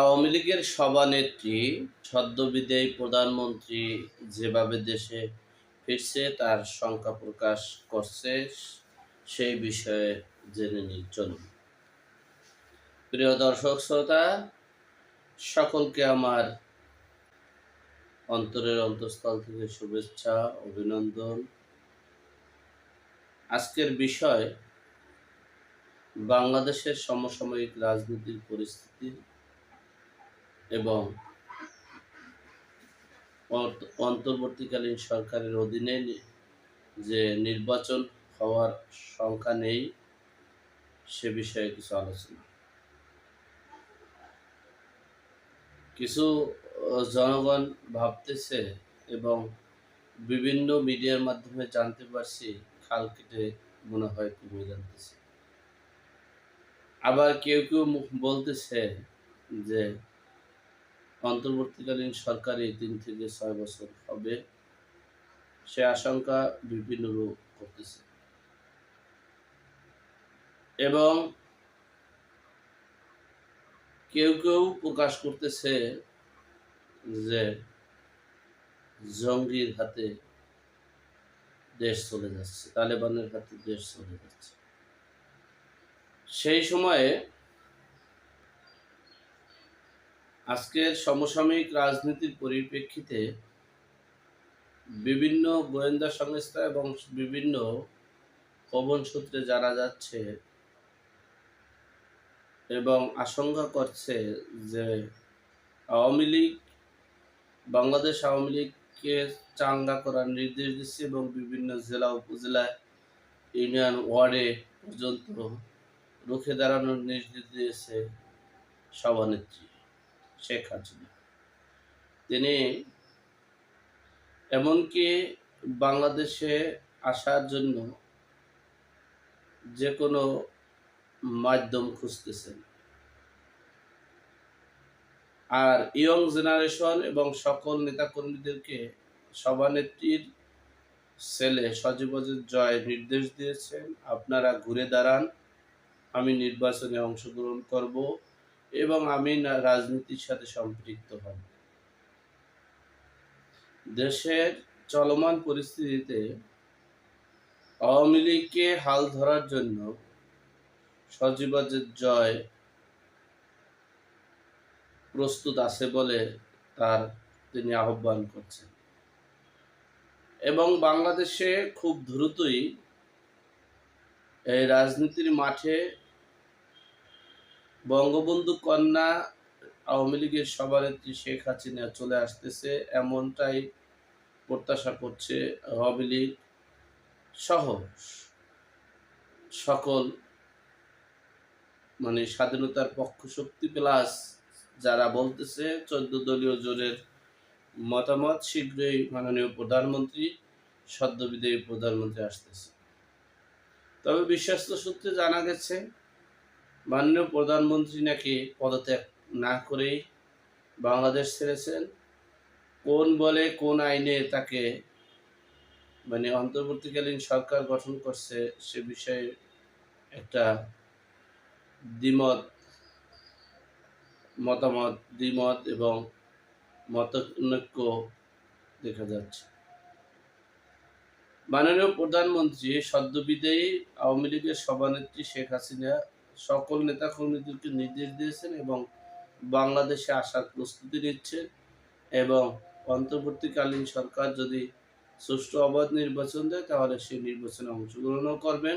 আওয়ামী লীগের সভানেত্রী সদ্যবিদায়ী প্রধানমন্ত্রী যেভাবে দেশে ফিরছে, তার শঙ্কা প্রকাশ করছে, সেই বিষয়ে জেনে নিই চলুন। প্রিয় দর্শক, শ্রোতা, সকলকে আমার অন্তরের অন্তঃস্থল থেকে শুভেচ্ছা, অভিনন্দন। আজকের বিষয়, বাংলাদেশের সমসাময়িক রাজনীতির পরিস্থিতি এবং অন্তর্বর্তীকালীন সরকারের অধীনে যে নির্বাচন হওয়ার সংখ্যা নেই, সে বিষয়ে কিছু আলোচনা। কিছু জনগণ ভাবতেছে এবং বিভিন্ন মিডিয়ার মাধ্যমে জানতে পারছি, খাল কেটে মনে হয় কমে জানতেছে আবার কেউ কেউ বলতেছে যে অন্তর্বর্তীকালীন সরকারি তিন থেকে ছয় বছর হবে, সে আশঙ্কা বিভিন্ন রূপ করতেছে। এবং কেউ কেউ প্রকাশ করতেছে যে জঙ্গির হাতে দেশ চলে যাচ্ছে, তালেবানের হাতে দেশ চলে যাচ্ছে। সেই সময়ে আজকের সমসাময়িক রাজনীতির পরিপ্রেক্ষিতে বিভিন্ন গোয়েন্দা সংস্থা এবং বিভিন্ন পবন সূত্রে জানা যাচ্ছে এবং আশঙ্কা করছে যে আওয়ামী লীগ, বাংলাদেশ আওয়ামী লীগকে চাঙ্গা করার নির্দেশ দিচ্ছে এবং বিভিন্ন জেলা উপজেলায় ইউনিয়ন ওয়ার্ডে পর্যন্ত রুখে দাঁড়ানোর নির্দেশ দিয়েছে সভানেত্রী। শেখ হাসিনা। তিনি এমনকি বাংলাদেশে আসার জন্য যে কোনো মাধ্যম খুঁজতেছেন। আর ইয়ং জেনারেশন এবং সকল নেতাকর্মীদেরকে সভানেত্রীর ছেলে সজীবজের জয় নির্দেশ দিয়েছেন, আপনারা ঘুরে দাঁড়ান, আমি নির্বাচনে অংশগ্রহণ করব। এবং আমি রাজনীতির সাথে সম্পৃক্ত হব। দেশের চলমান পরিস্থিতিতে আওয়ামী লীগকে হাল ধরার জন্য সজীবাজের জয় প্রস্তুত আছে বলে তার তিনি আহ্বান করছেন। এবং বাংলাদেশে খুব দ্রুতই এই রাজনীতির মাঠে বঙ্গবন্ধু কন্যা আওয়ামী লীগের সভানেত্রী শেখ হাসিনা চলে আসতেছে, এমনটাই প্রত্যাশা করছে আওয়ামী লীগ সহ সকল মানে স্বাধীনতার পক্ষ শক্তি প্লাস যারা বলতেছে, চোদ্দ দলীয় জোরের মতামত শীঘ্রই মাননীয় প্রধানমন্ত্রী, সদ্যবিদায়ী প্রধানমন্ত্রী আসতেছে। তবে বিশ্বস্ত সূত্রে জানা গেছে মাননীয় প্রধানমন্ত্রী নাকি পদত্যাগ না করেই বাংলাদেশ ছেড়েছেন? কোন বলে কোন আইনে তাকে মানে অন্তর্বর্তীকালীন সরকার গঠন করছে সে বিষয়ে একটা দ্বিমত, মতামত, দ্বিমত এবং মতনৈক্য দেখা যাচ্ছে। মাননীয় প্রধানমন্ত্রী সদ্যবিদায়ী আওয়ামী লীগের সভানেত্রী শেখ হাসিনা সকল নেতাকর্মীদেরকে নির্দেশ দিয়েছেন এবং বাংলাদেশে আসার প্রস্তুতি নিচ্ছে এবং অন্তর্বর্তীকালীন সরকার যদি সুষ্ঠু অবাধ নির্বাচন দেয়, তাহলে সেই নির্বাচনে অংশগ্রহণও করবেন।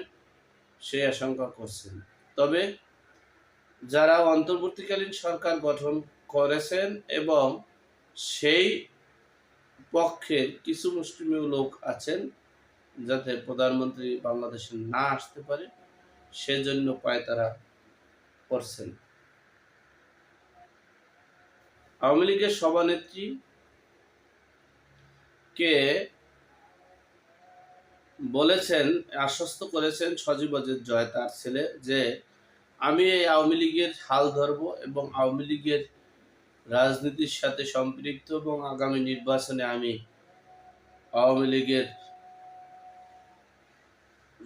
সেই আশঙ্কা করছেন। তবে যারা অন্তর্বর্তীকালীন সরকার গঠন করেছেন এবং সেই পক্ষের কিছু মুসলিমীয় লোক আছেন, যাতে প্রধানমন্ত্রী বাংলাদেশে না আসতে পারে সেজন্য পায়তারা করছেন। আওয়ামী লীগের সভানেত্রী কে বলেছেন, আশ্বস্ত করেছেন সজীব অজিত জয়, তার ছেলে, যে আমি এই আওয়ামী লীগের হাল ধরব এবং আওয়ামী লীগের রাজনীতির সাথে সম্পৃক্ত এবং আগামী নির্বাচনে আমি আওয়ামী লীগের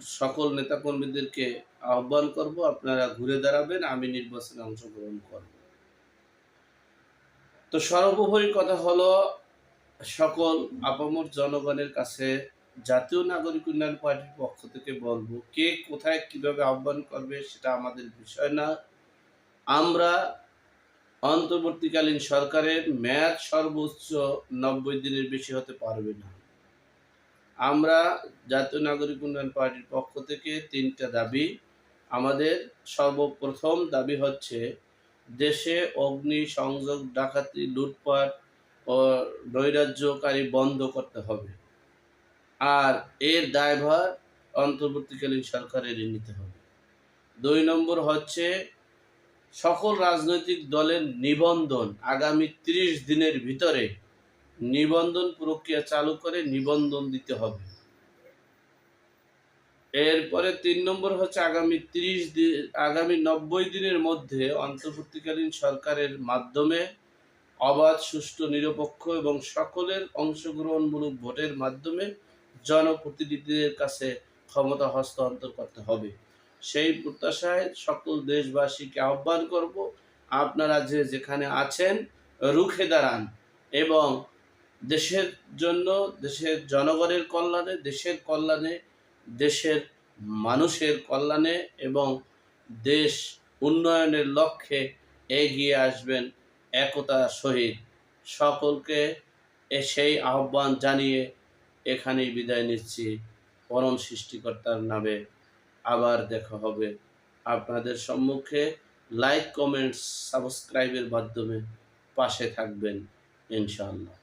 সকল নেতাকর্মীদেরকে আহ্বান করব, আপনারা ঘুরে দাঁড়াবেন, আমি নির্বাচনে অংশগ্রহণ করব। তো সর্বোপরি কথা হলো, সকল আপামর জনগণের কাছে জাতীয় নাগরিক উন্নয়ন পার্টির পক্ষ থেকে বলব, কে কোথায় কীভাবে আহ্বান করবে সেটা আমাদের বিষয় না। আমরা অন্তর্বর্তীকালীন সরকারের মেয়াদ সর্বোচ্চ নব্বই দিনের বেশি হতে পারবে না। আমরা জাতীয় নাগরিক উন্নয়ন পার্টির পক্ষ থেকে তিনটা দাবি। আমাদের সর্বপ্রথম দাবি হচ্ছে, দেশে অগ্নি সংযোগ, ডাকাতি, লুটপাট ও নৈরাজ্যকারী বন্ধ করতে হবে। আর এর দায়ভার অন্তর্বর্তীকালীন সরকারেরই নিতে হবে। দুই নম্বর হচ্ছে, সকল রাজনৈতিক দলের নিবন্ধন আগামী ত্রিশ দিনের ভিতরে নিবন্ধন প্রক্রিয়া চালু করে নিবন্ধন দিতে হবে। এরপরে তিন নম্বর হচ্ছে আগামী ত্রিশ দিন আগামী নব্বই দিনের মধ্যে অন্তর্বর্তীকালীন সরকারের মাধ্যমে অবাধ, সুষ্ঠু, নিরপেক্ষ এবং সকলের অংশগ্রহণমূলক ভোটের মাধ্যমে জনপ্রতিনিধিদের কাছে ক্ষমতা হস্তান্তর করতে হবে। সেই প্রত্যাশায় সকল দেশবাসীকে আহ্বান করব, আপনারা যে যেখানে আছেন, রুখে দাঁড়ান এবং দেশের জন্য, দেশের জনগণের কল্যাণে, দেশের কল্যাণে, দেশের মানুষের কল্যাণে এবং দেশ উন্নয়নের লক্ষ্যে এগিয়ে আসবেন একতা সহিত। সকলকে সেই আহ্বান জানিয়ে এখানেই বিদায় নিচ্ছি। পরম সৃষ্টিকর্তার নামে আবার দেখা হবে। আপনাদের সম্মুখে লাইক কমেন্টস সাবস্ক্রাইবের মাধ্যমে পাশে থাকবেন, ইনশাআল্লাহ।